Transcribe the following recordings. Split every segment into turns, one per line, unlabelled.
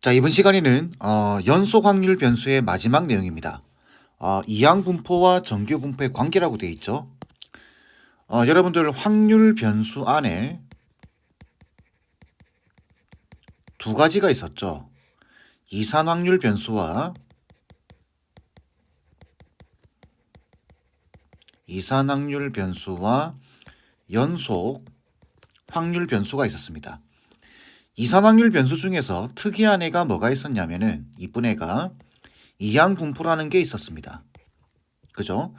자, 이번 시간에는 어, 연속 확률 변수의 마지막 내용입니다. 어, 이항 분포와 정규 분포의 관계라고 되어 있죠. 어, 여러분들 확률 변수 안에 두 가지가 있었죠. 이산 확률 변수와 이산 확률 변수와 연속 확률 변수가 있었습니다. 이산확률 변수 중에서 특이한 애가 뭐가 있었냐면은 이쁜 애가 이항 분포라는 게 있었습니다. 그죠?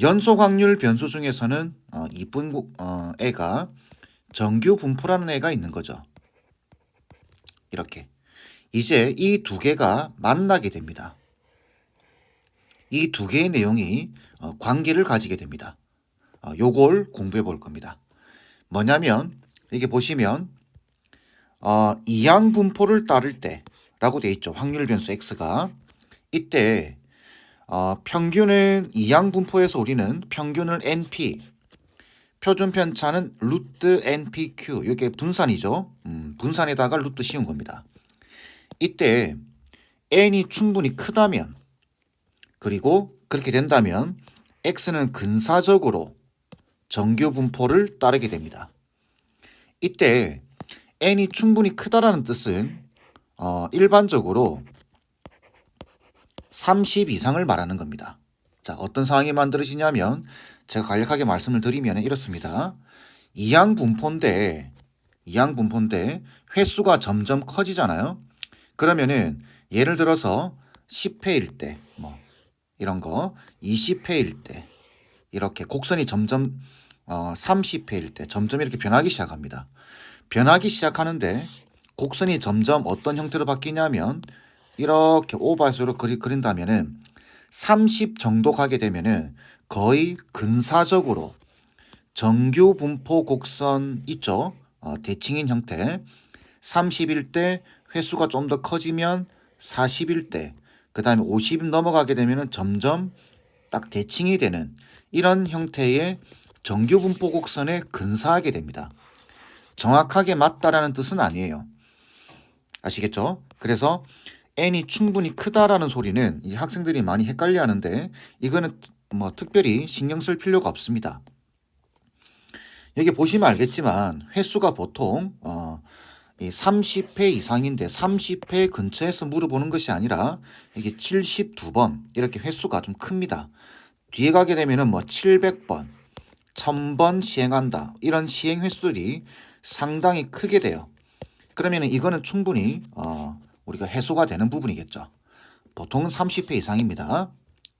연속 확률 변수 중에서는 어, 이쁜 고- 어, 애가 정규 분포라는 애가 있는 거죠. 이렇게 이제 이 두 개가 만나게 됩니다. 이 두 개의 내용이 어, 관계를 가지게 됩니다. 어, 요걸 공부해 볼 겁니다. 뭐냐면 이게 보시면 어, 이항 분포를 따를 때라고 돼 있죠. 확률 변수 x가 이때 어, 평균은 이항 분포에서 우리는 평균을 np 표준 편차는 루트 npq 이게 분산이죠. 음, 분산에다가 루트 씌운 겁니다. 이때 n이 충분히 크다면 그리고 그렇게 된다면 x는 근사적으로 정규 분포를 따르게 됩니다. 이때 n이 충분히 크다라는 뜻은 어, 일반적으로 30 이상을 말하는 겁니다. 자, 어떤 상황이 만들어지냐면 제가 간략하게 말씀을 드리면 이렇습니다. 이항 분포인데 이항 분포인데 횟수가 점점 커지잖아요. 그러면은 예를 들어서 10회일 때 뭐 이런 거 20회일 때 이렇게 곡선이 점점 어, 30회일 때 점점 이렇게 변하기 시작합니다. 변하기 시작하는데 곡선이 점점 어떤 형태로 바뀌냐면 이렇게 오버스로 그리, 그린다면은 30 정도 가게 되면은 거의 근사적으로 정규 분포 곡선 있죠. 어, 대칭인 형태. 30일 때 횟수가 좀 더 커지면 40일 때, 그 다음에 50 넘어가게 되면은 점점 딱 대칭이 되는 이런 형태의 정규 분포 곡선에 근사하게 됩니다. 정확하게 맞다라는 뜻은 아니에요. 아시겠죠? 그래서 n이 충분히 크다라는 소리는 이 학생들이 많이 헷갈려 하는데 이거는 뭐 특별히 신경 쓸 필요가 없습니다. 여기 보시면 알겠지만 횟수가 보통 어, 이 30회 이상인데 30회 근처에서 물어보는 것이 아니라 이게 72번 이렇게 횟수가 좀 큽니다. 뒤에 가게 되면은 뭐 700번, 1000번 시행한다. 이런 시행 횟수들이 상당히 크게 돼요. 그러면은 이거는 충분히 어, 우리가 해소가 되는 부분이겠죠. 보통은 30회 이상입니다.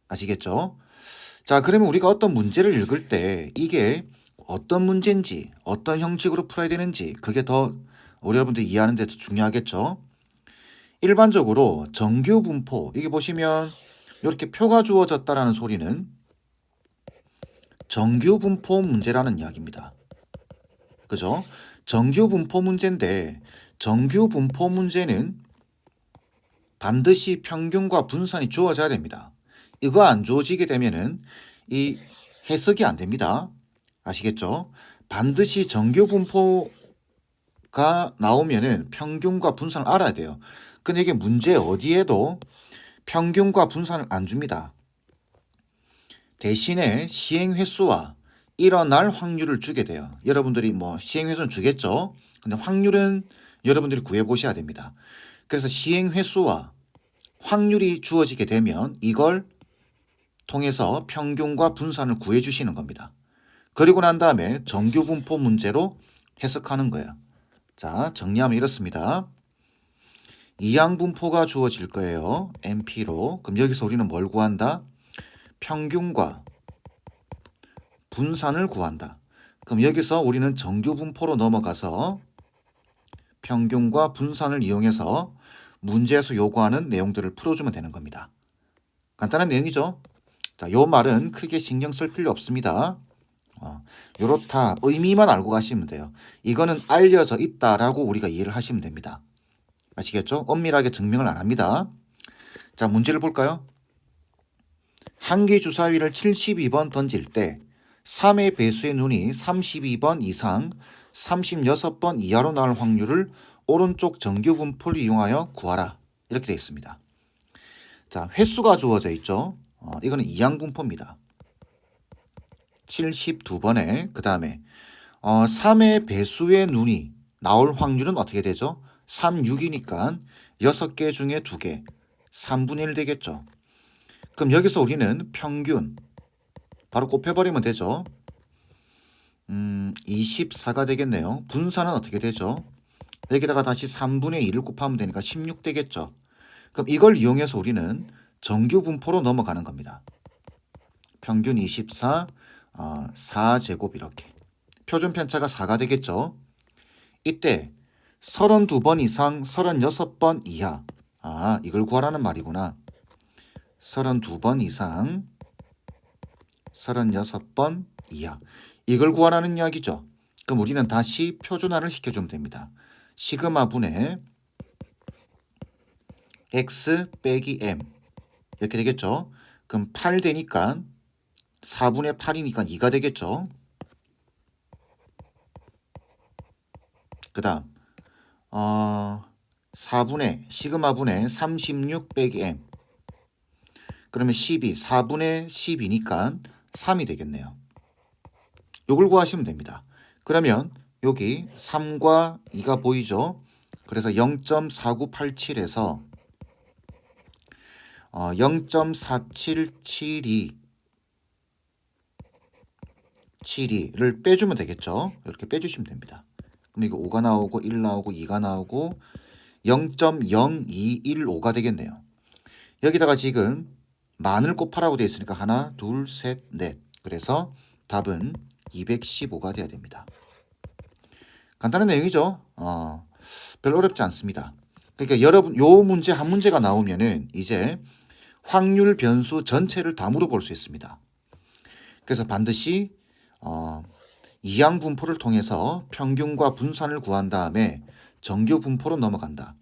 아시겠죠? 자, 그러면 우리가 어떤 문제를 읽을 때 이게 어떤 문제인지 어떤 형식으로 풀어야 되는지 그게 더 우리 여러분들이 이해하는 데더 중요하겠죠. 일반적으로 정규 분포 이게 보시면 이렇게 표가 주어졌다라는 소리는 정규 분포 문제라는 이야기입니다. 그죠? 정규 분포 문제인데 정규 분포 문제는 반드시 평균과 분산이 주어져야 됩니다. 이거 안 주어지게 되면은 이 해석이 안 됩니다. 아시겠죠? 반드시 정규 분포가 나오면은 평균과 분산을 알아야 돼요. 근데 이게 문제 어디에도 평균과 분산을 안 줍니다. 대신에 시행 횟수와 일어날 확률을 주게 돼요. 여러분들이 뭐 시행 횟수는 주겠죠. 근데 확률은 여러분들이 구해 보셔야 됩니다. 그래서 시행 횟수와 확률이 주어지게 되면 이걸 통해서 평균과 분산을 구해 주시는 겁니다. 그리고 난 다음에 정규 분포 문제로 해석하는 거예요. 자, 정리하면 이렇습니다. 이항 분포가 주어질 거예요. MP로. 그럼 여기서 우리는 뭘 구한다? 평균과 분산을 구한다. 그럼 여기서 우리는 정규 분포로 넘어가서 평균과 분산을 이용해서 문제에서 요구하는 내용들을 풀어주면 되는 겁니다. 간단한 내용이죠. 자, 요 말은 크게 신경 쓸 필요 없습니다. 어, 요렇다 의미만 알고 가시면 돼요. 이거는 알려져 있다라고 우리가 이해를 하시면 됩니다. 아시겠죠? 엄밀하게 증명을 안 합니다. 자, 문제를 볼까요? 한기 주사위를 72번 던질 때 3의 배수의 눈이 32번 이상 36번 이하로 나올 확률을 오른쪽 정규 분포를 이용하여 구하라. 이렇게 되어 있습니다. 자, 횟수가 주어져 있죠. 어, 이거는 이항분포입니다. 72번에 그 다음에 어, 3의 배수의 눈이 나올 확률은 어떻게 되죠? 3, 6이니까 6개 중에 2개 3분의 1 되겠죠. 그럼 여기서 우리는 평균 바로 곱해버리면 되죠. 음, 24가 되겠네요. 분산은 어떻게 되죠? 여기다가 다시 3분의 2를 곱하면 되니까 16 되겠죠. 그럼 이걸 이용해서 우리는 정규 분포로 넘어가는 겁니다. 평균 24, 어, 4제곱 이렇게. 표준 편차가 4가 되겠죠. 이때 32번 이상 36번 이하. 아, 이걸 구하라는 말이구나. 32번 이상 36번 이하. 이걸 구하라는 이야기죠. 그럼 우리는 다시 표준화를 시켜주면 됩니다. 시그마 분의 x 빼기 m 이렇게 되겠죠. 그럼 8 되니까 4분의 8이니까 2가 되겠죠. 그 다음 어, 4분의 시그마 분의 36 빼기 m 그러면 12 4분의 10이니까 3이 되겠네요. 요걸 구하시면 됩니다. 그러면 여기 3과 2가 보이죠? 그래서 0.4987에서 어, 0.4772 72를 빼주면 되겠죠. 이렇게 빼주시면 됩니다. 그럼 이거 5가 나오고 1 나오고 2가 나오고 0.0215가 되겠네요. 여기다가 지금 만을 곱하라고 되어 있으니까 하나, 둘, 셋, 넷. 그래서 답은 215가 돼야 됩니다. 간단한 내용이죠. 어, 별로 어렵지 않습니다. 그러니까 여러분 요 문제 한 문제가 나오면은 이제 확률 변수 전체를 다 물어볼 수 있습니다. 그래서 반드시 어, 이항 분포를 통해서 평균과 분산을 구한 다음에 정규 분포로 넘어간다.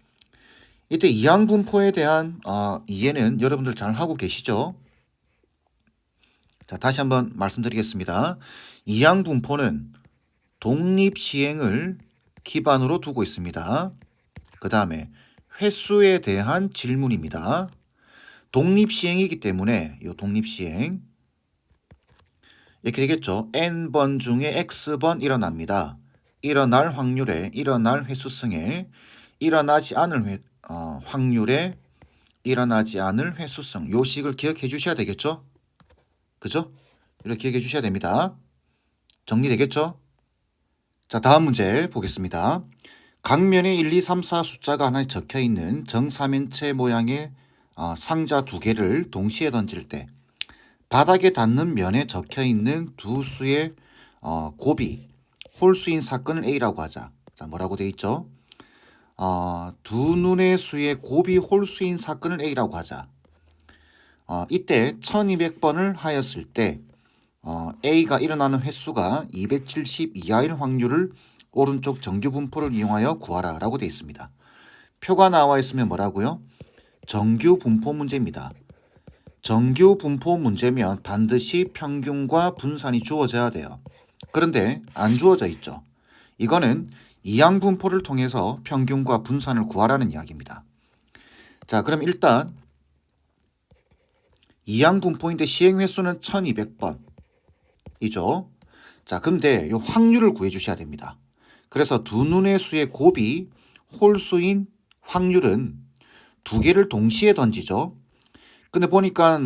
이때 이항 분포에 대한 어, 이해는 여러분들 잘 하고 계시죠? 자, 다시 한번 말씀드리겠습니다. 이항 분포는 독립 시행을 기반으로 두고 있습니다. 그 다음에 횟수에 대한 질문입니다. 독립 시행이기 때문에 이 독립 시행 이렇게 되겠죠. n번 중에 x번 일어납니다. 일어날 확률에 일어날 횟수성에 일어나지 않을 회, 어, 확률에 일어나지 않을 횟수성 요 식을 기억해 주셔야 되겠죠. 그죠? 이렇게 기억해 주셔야 됩니다. 정리되겠죠? 자, 다음 문제 보겠습니다. 각면에 1, 2, 3, 4 숫자가 하나 적혀 있는 정사면체 모양의 어, 상자 두 개를 동시에 던질 때 바닥에 닿는 면에 적혀 있는 두 수의 어, 곱이 홀수인 사건을 A라고 하자. 자, 뭐라고 돼 있죠? 어, 두 눈의 수의 곱이 홀수인 사건을 A라고 하자. 어, 이때 1200번을 하였을 때 어, A가 일어나는 횟수가 270 이하일 확률을 오른쪽 정규 분포를 이용하여 구하라 라고 되어 있습니다. 표가 나와 있으면 뭐라고요? 정규 분포 문제입니다. 정규 분포 문제면 반드시 평균과 분산이 주어져야 돼요. 그런데 안 주어져 있죠. 이거는 이항 분포를 통해서 평균과 분산을 구하라는 이야기입니다. 자, 그럼 일단 이항 분포인데 시행 횟수는 1200번. 이죠. 자, 근데 이 확률을 구해 주셔야 됩니다. 그래서 두 눈의 수의 곱이 홀수인 확률은 두 개를 동시에 던지죠. 근데 보니까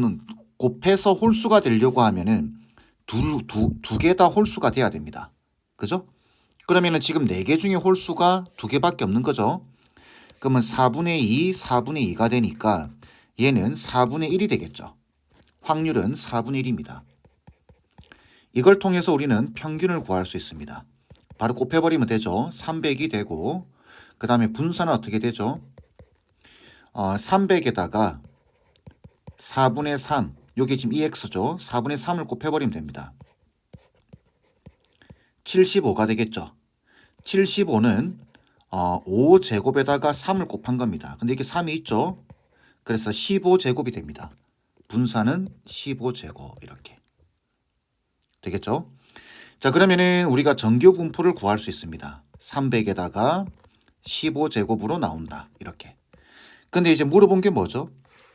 곱해서 홀수가 되려고 하면은 두 두 두 개 다 홀수가 돼야 됩니다. 그죠? 그러면은 지금 네개 중에 홀수가 두 개밖에 없는 거죠. 그러면 4분의 2, 4분의 2가 되니까 얘는 4분의 1이 되겠죠. 확률은 4분의 1입니다. 이걸 통해서 우리는 평균을 구할 수 있습니다. 바로 곱해버리면 되죠. 300이 되고 그 다음에 분산은 어떻게 되죠? 어, 300에다가 4분의 3 여기 지금 2x죠. 4분의 3을 곱해버리면 됩니다. 75가 되겠죠. 75는 어, 5제곱에다가 3을 곱한 겁니다. 근데 이게 3이 있죠. 그래서 15제곱이 됩니다. 분산은 15제곱 이렇게 되겠죠. 자 그러면은 우리가 정규 분포를 구할 수 있습니다. 300에다가 15제곱으로 나온다. 이렇게. 근데 이제 물어본 게 뭐죠?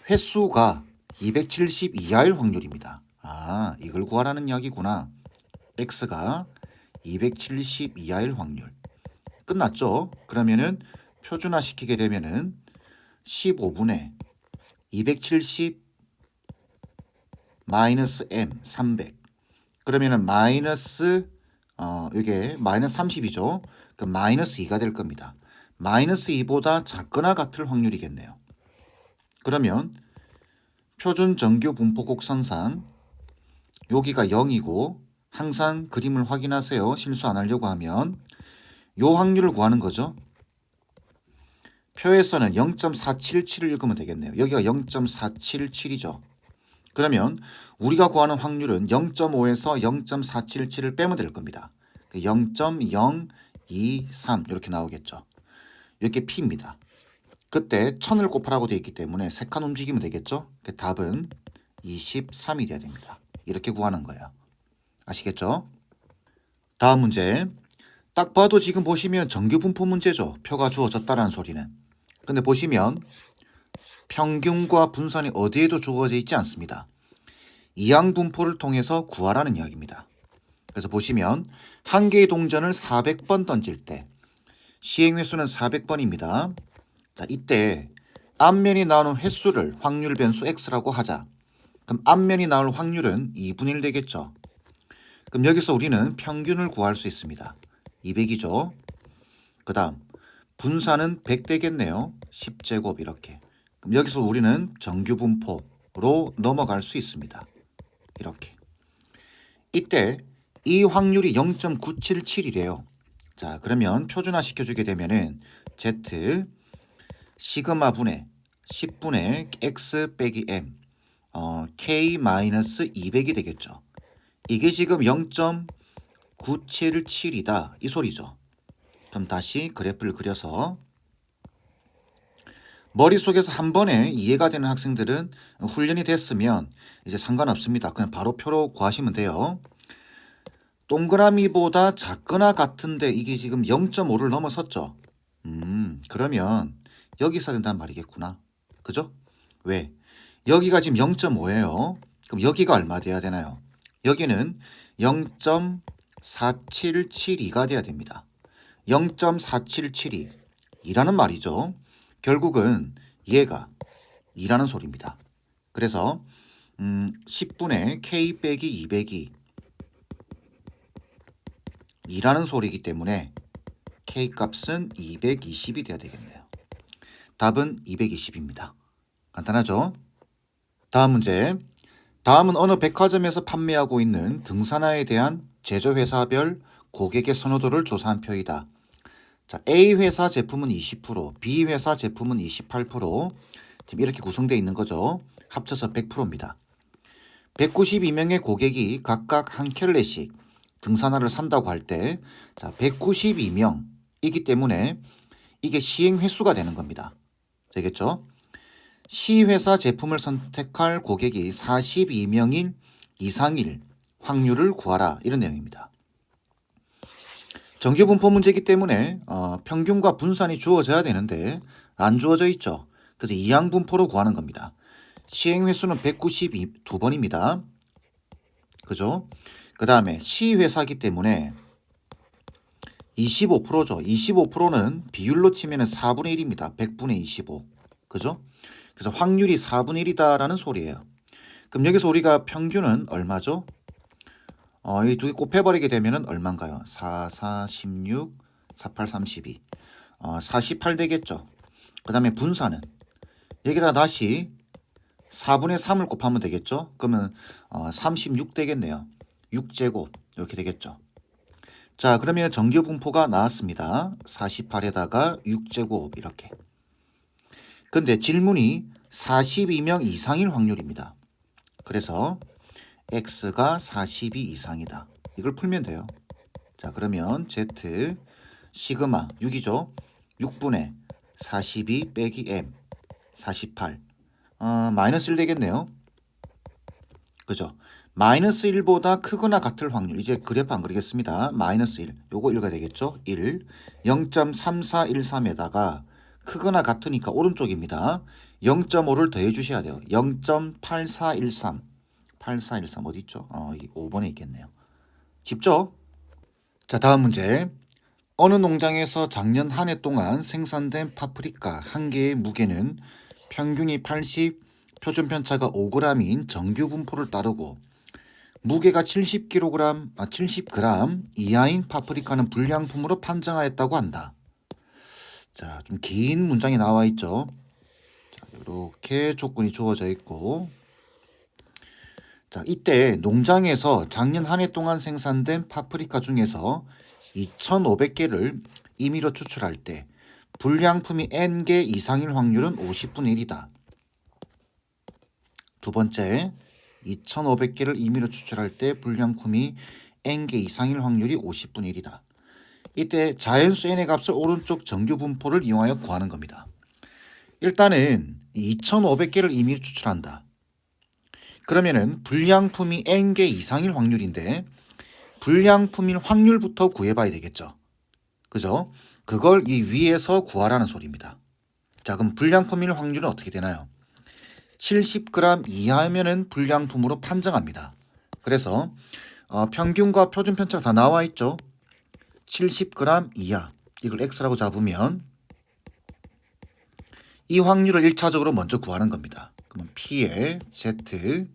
횟수가 270 이하일 확률입니다. 아, 이걸 구하라는 이야기구나. x가 270 이하일 확률. 끝났죠? 그러면은 표준화 시키게 되면은 15분의 270 마이너스 m 300. 그러면은 마이너스 어 이게 마이너스 30이죠. 그 마이너스 2가 될 겁니다. 마이너스 2보다 작거나 같을 확률이겠네요. 그러면 표준 정규 분포 곡선상 여기가 0이고 항상 그림을 확인하세요. 실수 안 하려고 하면 요 확률을 구하는 거죠. 표에서는 0.477을 읽으면 되겠네요. 여기가 0.477이죠. 그러면 우리가 구하는 확률은 0.5에서 0.477을 빼면 될 겁니다. 0.023 이렇게 나오겠죠. 이렇게 P입니다. 그때 1000을 곱하라고 되어 있기 때문에 세 칸 움직이면 되겠죠. 그 답은 23이 돼야 됩니다. 이렇게 구하는 거예요. 아시겠죠? 다음 문제. 딱 봐도 지금 보시면 정규 분포 문제죠. 표가 주어졌다라는 소리는. 근데 보시면 평균과 분산이 어디에도 주어져 있지 않습니다. 이항 분포를 통해서 구하라는 이야기입니다. 그래서 보시면 한 개의 동전을 400번 던질 때 시행 횟수는 400번입니다. 자, 이때 앞면이 나오는 횟수를 확률 변수 x라고 하자. 그럼 앞면이 나올 확률은 2분의 1 되겠죠. 그럼 여기서 우리는 평균을 구할 수 있습니다. 200이죠. 그 다음 분산은 100 되겠네요. 10제곱 이렇게. 그럼 여기서 우리는 정규 분포로 넘어갈 수 있습니다. 이렇게. 이때 이 확률이 0.977이래요. 자, 그러면 표준화 시켜주게 되면은 z 시그마 분의 10분의 x 빼기 m 어, k 마이너스 200이 되겠죠. 이게 지금 0.977이다 이 소리죠. 그럼 다시 그래프를 그려서 머릿속에서 한 번에 이해가 되는 학생들은 훈련이 됐으면 이제 상관없습니다. 그냥 바로 표로 구하시면 돼요. 동그라미보다 작거나 같은데 이게 지금 0.5를 넘어섰죠. 음, 그러면 여기 있어야 된다는 말이겠구나. 그죠? 왜? 여기가 지금 0.5예요. 그럼 여기가 얼마 돼야 되나요? 여기는 0.4772가 돼야 됩니다. 0.4772 이라는 말이죠. 결국은 얘가 2라는 소리입니다. 그래서 음, 10분의 k 빼기 200이 2라는 소리이기 때문에 k 값은 220이 돼야 되겠네요. 답은 220입니다. 간단하죠? 다음 문제. 다음은 어느 백화점에서 판매하고 있는 등산화에 대한 제조회사별 고객의 선호도를 조사한 표이다. 자, A 회사 제품은 20%, B 회사 제품은 28%, 지금 이렇게 구성되어 있는 거죠. 합쳐서 100%입니다. 192명의 고객이 각각 한 켤레씩 등산화를 산다고 할 때, 자, 192명이기 때문에 이게 시행 횟수가 되는 겁니다. 되겠죠? 시회사 제품을 선택할 고객이 42명인 이상일 확률을 구하라 이런 내용입니다. 정규 분포 문제이기 때문에 어, 평균과 분산이 주어져야 되는데 안 주어져 있죠. 그래서 이항 분포로 구하는 겁니다. 시행 횟수는 192번입니다. 그죠? 그 다음에 시회사기 때문에 25%죠. 25%는 비율로 치면 4분의 1입니다. 100분의 25. 그죠? 그래서 확률이 4분의 1이다라는 소리예요. 그럼 여기서 우리가 평균은 얼마죠? 어, 이 두 개 곱해버리게 되면은 얼마인가요? 4, 4, 16, 48, 32. 어, 48 되겠죠. 그 다음에 분산은 여기다 다시 4분의 3을 곱하면 되겠죠. 그러면 어, 36 되겠네요. 6제곱 이렇게 되겠죠. 자 그러면 정규 분포가 나왔습니다. 48에다가 6제곱 이렇게. 근데 질문이 42명 이상일 확률입니다. 그래서 x가 42 이상이다. 이걸 풀면 돼요. 자, 그러면 z 시그마 6이죠. 6분의 42 빼기 m 48 어, 마이너스 1 되겠네요. 그죠? 마이너스 1보다 크거나 같을 확률 이제 그래프 안 그리겠습니다. 마이너스 1 요거 1가 되겠죠? 1 0.3413에다가 크거나 같으니까 오른쪽입니다. 0.5를 더해 주셔야 돼요. 0.8413. 8413 어디 있죠? 어, 이 5번에 있겠네요. 쉽죠? 자, 다음 문제. 어느 농장에서 작년 한 해 동안 생산된 파프리카 한 개의 무게는 평균이 80, 표준 편차가 5g인 정규 분포를 따르고 무게가 70kg, 아 70g 이하인 파프리카는 불량품으로 판정하였다고 한다. 자, 좀 긴 문장이 나와 있죠. 자, 이렇게 조건이 주어져 있고 자, 이때 농장에서 작년 한 해 동안 생산된 파프리카 중에서 2,500개를 임의로 추출할 때 불량품이 N개 이상일 확률은 50분의 1이다. 두 번째, 2,500개를 임의로 추출할 때 불량품이 N개 이상일 확률이 50분의 1이다. 이때 자연수 N의 값을 오른쪽 정규 분포를 이용하여 구하는 겁니다. 일단은 2,500개를 임의로 추출한다. 그러면은 불량품이 N개 이상일 확률인데 불량품일 확률부터 구해봐야 되겠죠. 그죠? 그걸 이 위에서 구하라는 소리입니다. 자, 그럼 불량품일 확률은 어떻게 되나요? 70g 이하면은 불량품으로 판정합니다. 그래서 어, 평균과 표준 편차가 다 나와 있죠. 70g 이하 이걸 x라고 잡으면 이 확률을 1차적으로 먼저 구하는 겁니다. 그러면 p의 z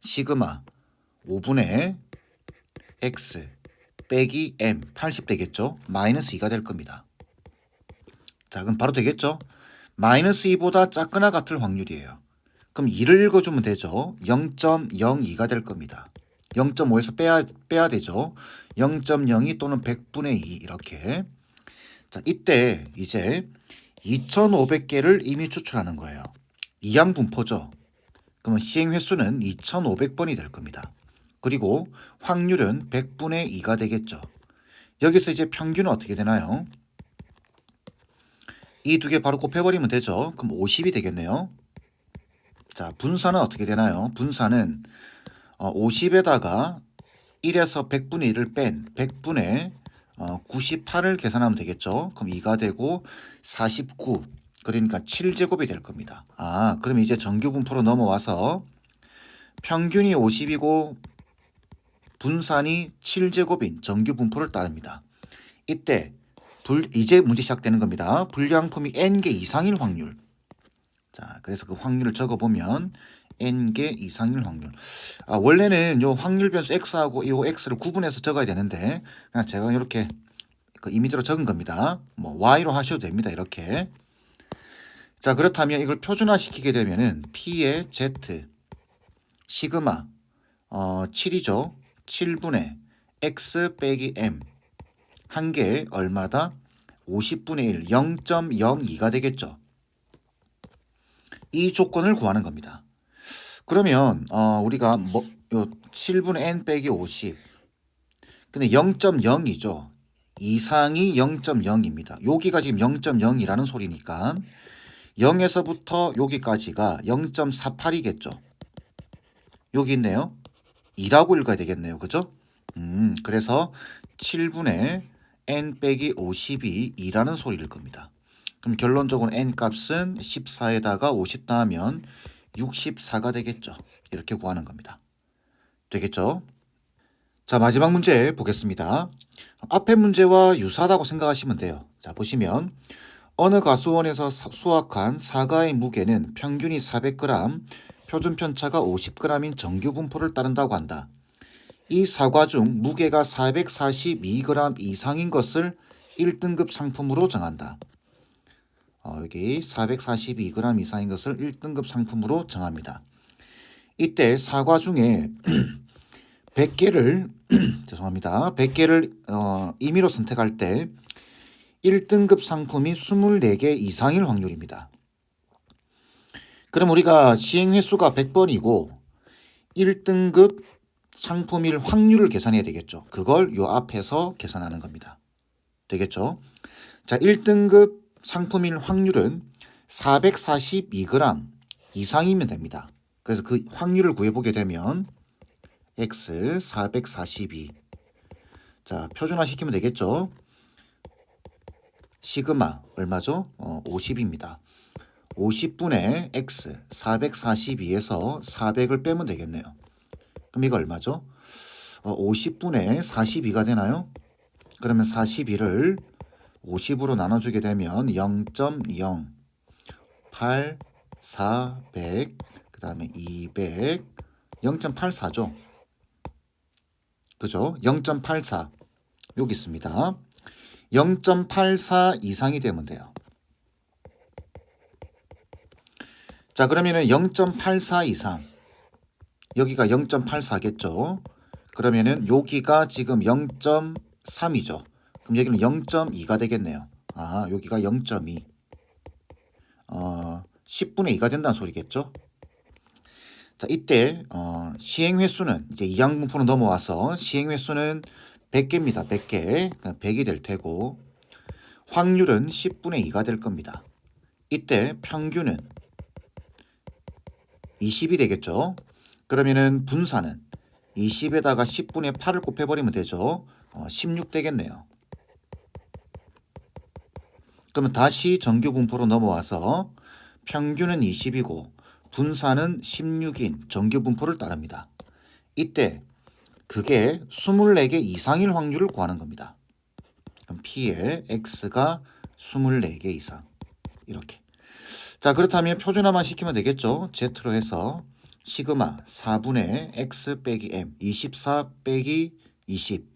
시그마 5분의 x 빼기 m 80 되겠죠? 마이너스 2가 될 겁니다. 자, 그럼 바로 되겠죠? 마이너스 2보다 작거나 같을 확률이에요. 그럼 2를 읽어주면 되죠. 0.02가 될 겁니다. 0.5에서 빼야, 빼야 되죠. 0.02 또는 100분의 2 이렇게. 자, 이때 이제 2,500개를 이미 추출하는 거예요. 이양 분포죠. 그러면 시행 횟수는 2,500번이 될 겁니다. 그리고 확률은 100분의 2가 되겠죠. 여기서 이제 평균은 어떻게 되나요? 이 두 개 바로 곱해버리면 되죠. 그럼 50이 되겠네요. 자, 분산은 어떻게 되나요? 분산은 어, 50에다가 1에서 100분의 1을 뺀 100분의 어, 98을 계산하면 되겠죠. 그럼 2가 되고 49 그러니까 7제곱이 될 겁니다. 아, 그럼 이제 정규 분포로 넘어와서 평균이 50이고 분산이 7제곱인 정규 분포를 따릅니다. 이때 불, 이제 문제 시작되는 겁니다. 불량품이 n개 이상일 확률. 자, 그래서 그 확률을 적어보면 n개 이상일 확률. 아, 원래는 요 확률 변수 x하고 이 x를 구분해서 적어야 되는데 그냥 제가 이렇게 그 이미지로 적은 겁니다. 뭐 y로 하셔도 됩니다. 이렇게. 자, 그렇다면 이걸 표준화 시키게 되면은 p의 z 시그마 어, 7이죠. 7분의 x 빼기 m 한 개에 얼마다? 50분의 1, 0.02가 되겠죠. 이 조건을 구하는 겁니다. 그러면 어, 우리가 뭐, 요 7분의 n 빼기 50 근데 0.0이죠. 이상이 0.0입니다. 여기가 지금 0.0이라는 소리니까 0에서부터 여기까지가 0.48이겠죠. 여기 있네요. 2라고 읽어야 되겠네요. 그죠? 음, 그래서 7분의 n 빼기 50이 2라는 소리일 겁니다. 그럼 결론적으로 n 값은 14에다가 50 더하면 64가 되겠죠. 이렇게 구하는 겁니다. 되겠죠? 자, 마지막 문제 보겠습니다. 앞의 문제와 유사하다고 생각하시면 돼요. 자, 보시면 어느 가수원에서 사- 수확한 사과의 무게는 평균이 400g, 표준 편차가 50g인 정규 분포를 따른다고 한다. 이 사과 중 무게가 442g 이상인 것을 1등급 상품으로 정한다. 어, 여기 442g 이상인 것을 1등급 상품으로 정합니다. 이때 사과 중에 100개를 죄송합니다. 100개를 어, 임의로 선택할 때 1등급 상품이 24개 이상일 확률입니다. 그럼 우리가 시행 횟수가 100번이고 1등급 상품일 확률을 계산해야 되겠죠. 그걸 요 앞에서 계산하는 겁니다. 되겠죠? 자, 1등급 상품일 확률은 442g 이상이면 됩니다. 그래서 그 확률을 구해보게 되면 x 442 자, 표준화 시키면 되겠죠? 시그마 얼마죠? 어, 50입니다. 50분의 x 442에서 400을 빼면 되겠네요. 그럼 이거 얼마죠? 어, 50분의 42가 되나요? 그러면 42를 50으로 나눠주게 되면 0.0 8 400 그 다음에 200 0.84죠. 그죠? 0.84 여기 있습니다. 0.84 이상이 되면 돼요. 자, 그러면은 0.84 이상. 여기가 0.84겠죠. 그러면은 여기가 지금 0.3이죠. 그럼 여기는 0.2가 되겠네요. 아, 여기가 0.2. 어, 10분의 2가 된다는 소리겠죠. 자, 이때 어, 시행 횟수는 이제 이항분포로 넘어와서 시행 횟수는 100개입니다. 100개. 100이 될 테고 확률은 10분의 2가 될 겁니다. 이때 평균은 20이 되겠죠. 그러면은 분산은 20에다가 10분의 8을 곱해버리면 되죠. 어, 16 되겠네요. 그러면 다시 정규 분포로 넘어와서 평균은 20이고 분산은 16인 정규 분포를 따릅니다. 이때 그게 24개 이상일 확률을 구하는 겁니다. 그럼 P의 X가 24개 이상 이렇게 자 그렇다면 표준화만 시키면 되겠죠. Z로 해서 시그마 4분의 X 빼기 M 24 빼기 20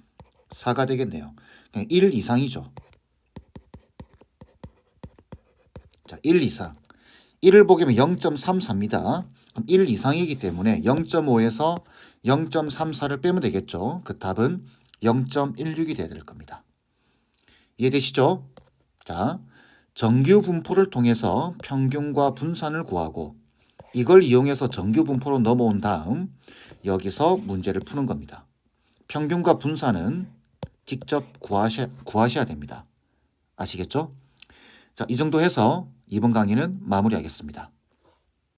4가 되겠네요. 그냥 1 이상이죠. 자, 1 이상. 1을 보게 되면 0.34입니다. 그럼 1 이상이기 때문에 0.5에서 0.34를 빼면 되겠죠. 그 답은 0.16이 돼야 될 겁니다. 이해되시죠? 자, 정규 분포를 통해서 평균과 분산을 구하고 이걸 이용해서 정규 분포로 넘어온 다음 여기서 문제를 푸는 겁니다. 평균과 분산은 직접 구하셔, 구하셔야 됩니다. 아시겠죠? 자, 이 정도 해서 이번 강의는 마무리하겠습니다.